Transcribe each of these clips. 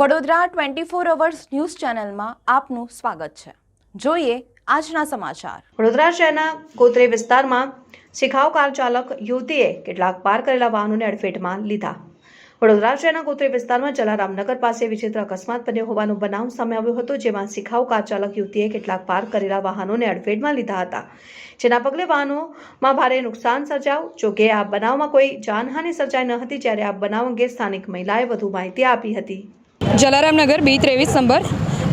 Vadodara twenty four hours news ચેનલમાં આપનું સ્વાગત છે. જોઈએ આજના સમાચાર. વડોદરા શહેરના કોતરે વિસ્તારમાં શિખાઉ કાર ચાલક યુવતીએ કેટલાક પાર કરેલા વાહનોને અડફેટમાં લીધા. વડોદરા શહેરના કોતરે વિસ્તારમાં જલારામનગર પાસે વિચિત્ર અકસ્માત બન્યો હોવાનો બનાવ સામે આવ્યો હતો, જેમાં શિખાઉ કાર ચાલક યુવતીએ કેટલાક પાર કરેલા વાહનોને અડફેટમાં લીધા હતા. જેના પગલે વાહનોમાં ભારે નુકસાન સર્જાયું. જોકે આ બનાવમાં કોઈ જાનહાનિ સર્જાઈ ન હતી, જ્યારે આ બનાવ અંગે સ્થાનિક મહિલાએ વધુ માહિતી આપી હતી. જલારામનગર બી ત્રેવીસ નંબર.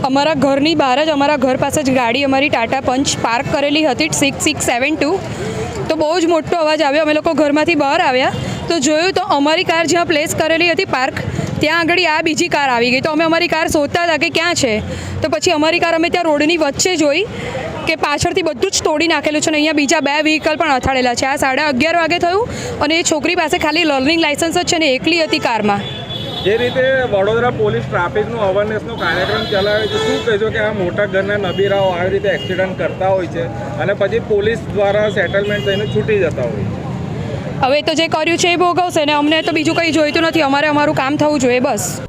અમારા ઘરની બહાર જ અમારા ઘર પાસે જ ગાડી અમારી ટાટા પંચ પાર્ક કરેલી હતી સિક્સ સિક્સ સેવન ટુ તો બહુ જ મોટો અવાજ આવ્યો. અમે લોકો ઘરમાંથી બહાર આવ્યા. તો જોયું તો અમારી કાર જ્યાં પ્લેસ કરેલી હતી પાર્ક, ત્યાં આગળ આ બીજી કાર આવી ગઈ. તો અમે અમારી કાર શોધતા હતા કે ક્યાં છે? તો પછી અમારી કાર અમે ત્યાં રોડની વચ્ચે જોઈ કે પાછળથી બધું જ તોડી નાખેલું છે અને અહીંયા બીજા બે વ્હીકલ પણ અથાડેલા છે. આ સાડા અગિયાર વાગે થયું અને એ છોકરી પાસે ખાલી લર્નિંગ લાઇસન્સ જ છે ને એકલી હતી કારમાં. જે રીતે વડોદરા પોલીસ ટ્રાફિકનું અવેરનેસનો કાર્યક્રમ ચલાવે છે, શું કહેજો કે આ મોટા ઘરના નબીરાઓ આવી રીતે એક્સિડન્ટ કરતા હોય છે અને પછી પોલીસ દ્વારા સેટલમેન્ટ થઈને છૂટી જતા હોય છે? હવે તો જે કર્યું છે એ ભોગવશે ને અમને તો બીજું કંઈ જોઈતું નથી, અમારે અમારું કામ થવું જોઈએ, બસ.